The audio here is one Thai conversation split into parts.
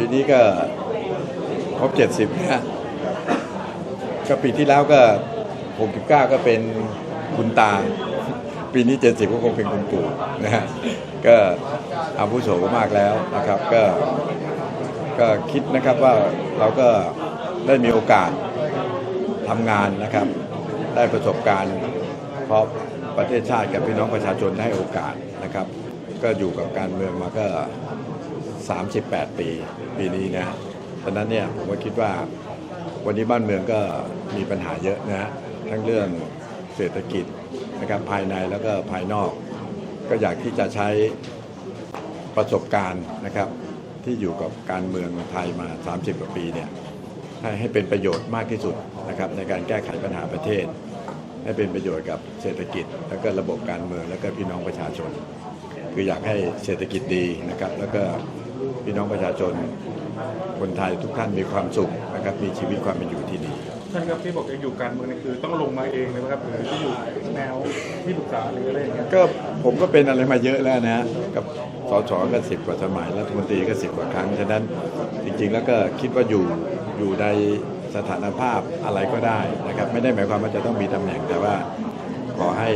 ปีนี้ก็ครบ70นะก็ปีที่แล้วก็69ก็เป็นคุณตา ปีนี้70ก็คงเป็นคุณปู่นะฮะก็อาวุโสมากแล้วนะครับก็ก็คิดนะครับว่าเราก็ได้มีโอกาสทำงานนะครับ ได้ประสบการณ์เพราะประเทศชาติกับพี่น้องประชาชนให้โอกาสนะครับ ก็อยู่กับการเมืองมาก็ 38 ปีปีนี้นะฉะนั้นเนี่ยผมก็คิดว่าวันนี้บ้านเมืองก็มีปัญหาเยอะนะฮะทั้งเรื่องเศรษฐกิจนะครับภายในแล้วก็ภายนอก ก็อยากที่จะใช้ประสบการณ์นะครับที่อยู่กับการเมืองไทยมา 30 กว่าปีเนี่ยให้ให้เป็นประโยชน์มากที่สุดนะครับในการแก้ไขปัญหาประเทศ ให้เป็นประโยชน์กับเศรษฐกิจ แล้วก็ระบบการเมืองแล้วก็พี่น้องประชาชน คืออยากให้เศรษฐกิจดีนะครับ แล้วก็ พี่น้องประชาชนคนไทยทุกท่านมีความสุขนะครับมีชีวิตความเป็นอยู่ที่ดีท่านครับที่บอกจะอยู่การเมืองนี่คือต้องลงมาเองเลยไหมครับหรือจะอยู่แนวที่ปรึกษาหรืออะไรอย่างเงี้ยก็ผมก็เป็นอะไรมาเยอะแล้วนะฮะกับสชก็สิบกว่าสมัยรัฐมนตรีก็สิบกว่าครั้งฉะนั้นจริง ๆ แล้วก็คิดว่าอยู่อยู่ในสถานภาพอะไรก็ได้นะครับ ไม่ได้หมายความว่าจะต้องมีตำแหน่งแต่ว่าขอให้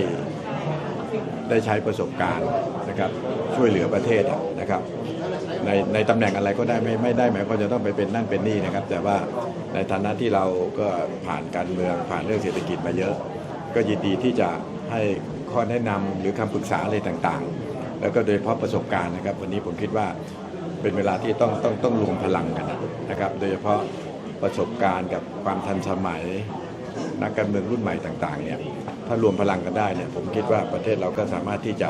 ได้ใช้ประสบการณ์นะครับช่วยเหลือประเทศนะครับ ในในตำแหน่งอะไรก็ได้ไม่ไม่ได้หมายความจะต้องไปเป็นนั่นเป็นนี่นะครับ แต่ว่าในฐานะที่เราก็ผ่านการเมืองผ่านเรื่องเศรษฐกิจมาเยอะ ก็ยินดีที่จะให้ข้อแนะนำหรือคำปรึกษาอะไรต่างๆ แล้วก็โดยเฉพาะประสบการณ์นะครับ วันนี้ผมคิดว่าเป็นเวลาที่ต้องต้องต้องรวมพลังกันนะครับ โดยเฉพาะประสบการณ์กับความทันสมัยนักการเมืองรุ่นใหม่ต่างๆเนี่ย ถ้ารวมพลังกันได้เนี่ยผมคิดว่าประเทศเราก็สามารถที่จะ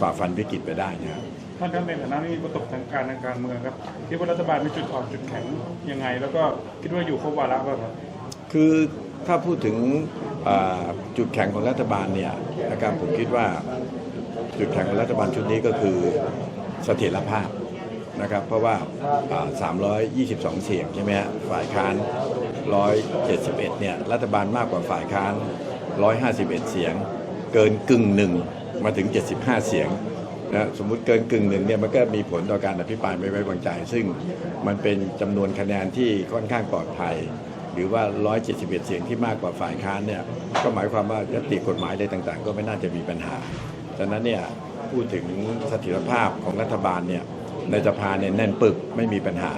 ฝ่าฟันวิกฤตไปได้นะครับท่านครับในฐานะที่มีประสบการณ์ทางการเมืองครับคิดว่ารัฐบาลมีจุดอ่อนจุดแข็งยังไง แล้วก็คิดว่าอยู่ครบวาระป่ะครับคือถ้าพูดถึงอ่าจุดแข็งของรัฐบาลเนี่ยนะครับผมคิดว่าจุดแข็งของรัฐบาลชุดนี้ก็คือเสถียรภาพนะครับ เพราะว่าอ่า322 เสียงใช่ไหมฮะฝ่ายค้าน 171 เนี่ยรัฐบาลมากกว่าฝ่ายค้าน 151 เสียง เกินกึ่งหนึ่งมาถึง 75 เสียงนะสมมุติเกินกึ่งหนึ่งเนี่ยมันก็มีผลต่อการอภิปรายไม่ไว้วางใจ ซึ่งมันเป็นจำนวนคะแนนที่ค่อนข้างปลอดภัย หรือว่า 171 เสียงที่มากกว่าฝ่ายค้านเนี่ยก็หมายความว่ายติกฎหมายใดต่างๆ ก็ไม่น่าจะมีปัญหาฉะนั้นเนี่ยพูดถึงเสถียรภาพของรัฐบาลเนี่ยในสภาเนี่ยแน่นปึกไม่มีปัญหา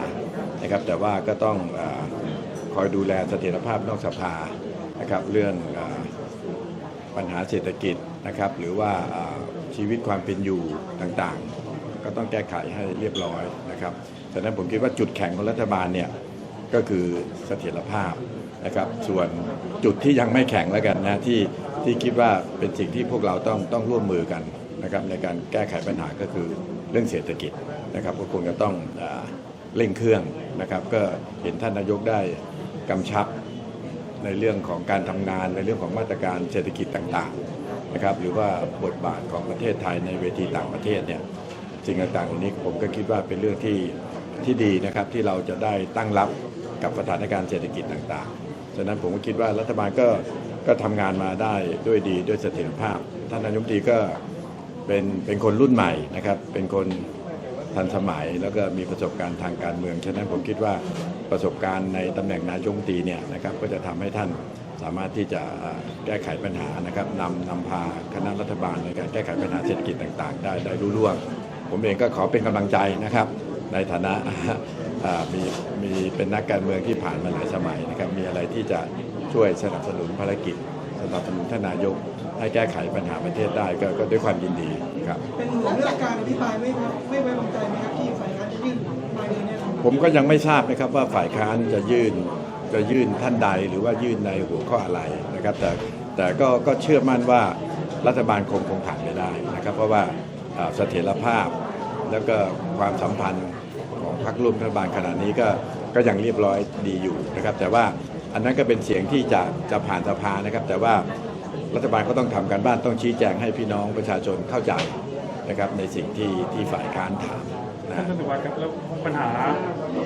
นะครับแต่ว่าก็ต้องอคอยดูแลเสถียรภาพนอกสภานะครับเรื่องอ ปัญหาเศรษฐกิจนะครับ หรือว่าชีวิตความเป็นอยู่ต่างๆ ก็ต้องแก้ไขให้เรียบร้อยนะครับฉะนั้นผมคิดว่าจุดแข็งของรัฐบาลเนี่ยก็คือเสถียรภาพนะครับ ส่วนจุดที่ยังไม่แข็งแล้วกันนะที่ที่คิดว่าเป็นสิ่งที่พวกเราต้องต้องร่วมมือกันนะครับในการแก้ไขปัญหาก็คือเรื่องเศรษฐกิจนะครับก็คงจะต้องเร่งเครื่องนะครับ ก็เห็นท่านนายกได้กำชับ ในเรื่องของการทำงานในเรื่องของมาตรการเศรษฐกิจต่างๆนะครับหรือว่าบทบาทของประเทศไทยในเวทีต่างประเทศเนี่ยสิ่งต่างๆเหล่านี้ผมก็คิดว่าเป็นเรื่องที่ที่ดีนะครับที่เราจะได้ตั้งรับกับสถานการณ์เศรษฐกิจต่างๆ ฉะนั้นผมก็คิดว่ารัฐบาลก็ก็ทำงานมาได้ด้วยดีด้วยเสถียรภาพ ท่านนายกรัฐมนตรีก็เป็นเป็นคนรุ่นใหม่นะครับเป็นคน ทันสมัย แล้วก็มีประสบการณ์ทางการเมือง ฉะนั้นผมคิดว่าประสบการณ์ในตำแหน่งนายกตีเนี่ยนะครับก็จะทำให้ท่านสามารถที่จะแก้ไขปัญหานะครับนำนำพาคณะรัฐบาลในการแก้ไขปัญหาเศรษฐกิจต่าง ๆ ได้ได้รุ่ร่วง ผมเองก็ขอเป็นกำลังใจนะครับ ในฐานะมีมีเป็นนักการเมืองที่ผ่านมาหลายสมัยนะครับมีอะไรที่จะช่วยสนับสนุนภารกิจสนับสนุนท่านนายก ให้แก้ไขปัญหาประเทศได้ก็ก็ด้วยความยินดีครับเป็นเหมือนเรื่องการอภิปรายไม่ไม่ไว้วางใจไหมครับที่ฝ่ายค้านจะยื่นภายในเนี่ยนะครับผมก็ยังไม่ทราบนะครับว่าฝ่ายค้านจะยื่นจะยื่นท่านใดหรือว่ายื่นในหัวข้ออะไรนะครับ แต่แต่ก็ก็เชื่อมั่นว่ารัฐบาลคงคงผ่านไปได้นะครับ เพราะว่าอ่าเสถียรภาพแล้วก็ความสัมพันธ์ของพรรคร่วมรัฐบาลขณะนี้ก็ก็ยังเรียบร้อยดีอยู่นะครับ แต่ว่าอันนั้นก็เป็นเสียงที่จะจะผ่านสภานะครับ แต่ว่า รัฐบาลก็ต้องทำการบ้านต้องชี้แจงให้พี่น้องประชาชนเข้าใจนะครับในสิ่งที่ที่ฝ่ายค้านถามนะท่านสุวัสดิ์ครับแล้วปัญหา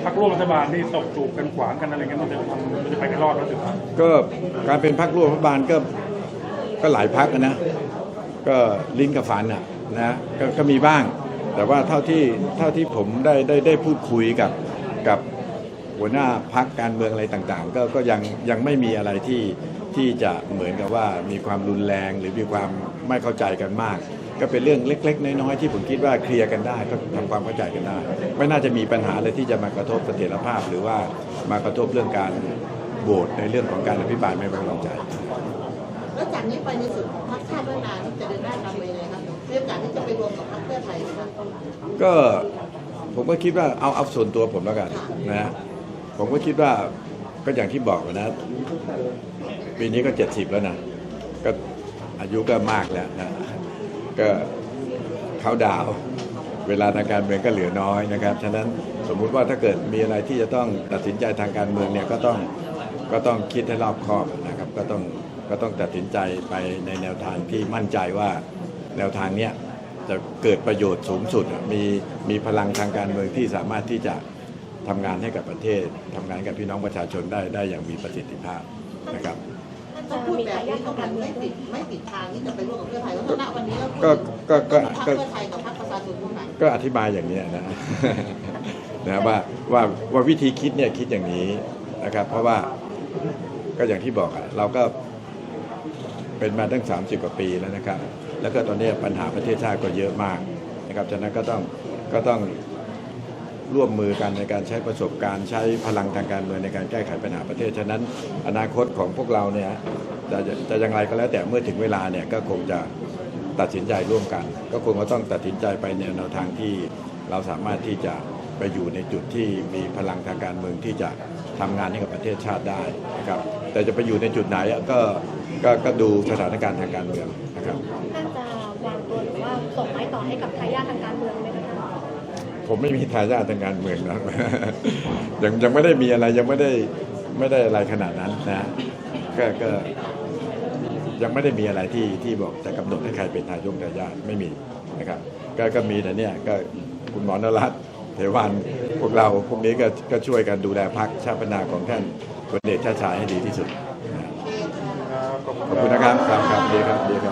พรรคร่วมรัฐบาลที่ตกจูบกันขวางกันอะไรเงี้ยมันจะทำมันจะไปกันรอดแล้วถึงครับก็การเป็นพรรคร่วมรัฐบาลก็ก็หลายพรรคนะก็ลิ้นกับฟันอะนะก็ก็มีบ้าง แต่ว่าเท่าที่เท่าที่ผมได้ได้ได้พูดคุยกับกับหัวหน้าพักการเมืองอะไรต่างๆ ก็ก็ยังยังไม่มีอะไรที่ ที่จะเหมือนกับว่ามีความรุนแรงหรือมีความไม่เข้าใจกันมาก ก็เป็นเรื่องเล็ก ๆ น้อยๆที่ผมคิดว่าเคลียร์กันได้ก็ทำความเข้าใจกันได้ ไม่น่าจะมีปัญหาอะไรที่จะมากระทบเสถียรภาพ หรือว่ามากระทบเรื่องการโหวตในเรื่องของการอภิปรายไม่ไว้วางใจ แล้วจากนี้ไปในส่วนของพรรคชาติพัฒนาที่จะเดินหน้าตามไปเลยครับมีโอกาสที่จะไปรวมกับพรรคเพื่อไทยไหมครับก็ผมก็คิดว่าเอาเอาส่วนตัวผมแล้วกันนะฮะผมก็คิดว่าก็อย่างที่บอกนะ ปีนี้ก็เจ็ดสิบแล้วนะก็อายุก็มากแล้วนะก็เขาดาวเวลาทางการเมืองก็เหลือน้อยนะครับ ฉะนั้นสมมุติว่าถ้าเกิดมีอะไรที่จะต้องตัดสินใจทางการเมืองเนี่ยก็ต้องก็ต้องคิดให้รอบคอบนะครับ ก็ต้องก็ต้องตัดสินใจไปในแนวทางที่มั่นใจว่าแนวทางเนี้ยจะเกิดประโยชน์สูงสุดมีมีพลังทางการเมืองที่สามารถที่จะทำงานให้กับประเทศทำงานกับพี่น้องประชาชนได้ได้อย่างมีประสิทธิภาพนะครับ ถ้าพูดแบบนี้ก็มันไม่ติดไม่ติดทางที่จะไปร่วมกับเพื่อไทยเพราะฉะนั้นวันนี้เราพูดก็ก็ก็พรรคก็เพื่อไทยกับพรรคประชาชนร่วมกันก็อธิบายอย่างนี้นะนะว่าว่าว่าวิธีคิดเนี่ยคิดอย่างนี้นะครับ เพราะว่าก็อย่างที่บอกอะเราก็เป็นมาตั้ง 30 กว่าปีแล้วนะครับ แล้วก็ตอนนี้ปัญหาประเทศชาติก็เยอะมากนะครับฉะนั้นก็ต้องก็ต้อง ร่วมมือกันในการใช้ประสบการณ์ใช้พลังทางการเมืองในการแก้ไขปัญหาประเทศ ฉะนั้นอนาคตของพวกเราเนี่ยจะจะอย่างไรก็แล้วแต่เมื่อถึงเวลาเนี่ยก็คงจะตัดสินใจร่วมกัน ก็คงจะต้องตัดสินใจไปในแนวทางที่เราสามารถที่จะไปอยู่ในจุดที่มีพลังทางการเมืองที่จะทำงานให้กับประเทศชาติได้นะครับแต่จะไปอยู่ในจุดไหนก็ก็ก็ดูสถานการณ์ทางการเมืองนะครับท่านจะวางตัวหรือว่าส่งไม้ต่อให้กับทายาททางการเมืองไหมคะ ผมไม่มีทายาททางการเมืองนะยังยังไม่ได้มีอะไรยังไม่ได้ไม่ได้อะไรขนาดนั้นนะก็ก็ยังไม่ได้มีอะไรที่ที่บอกจะกำหนดให้ใครเป็นทายงทายาทไม่มีนะครับ ก็ก็มีแต่เนี่ยก็คุณหมอนรัตน์เทวันพวกเราพวกนี้ก็ก็ช่วยกันดูแลพักชาตินาของท่านพลเอกชาชายให้ดีที่สุดขอบขอบคุณนะครับครับครับดีครับดีครับ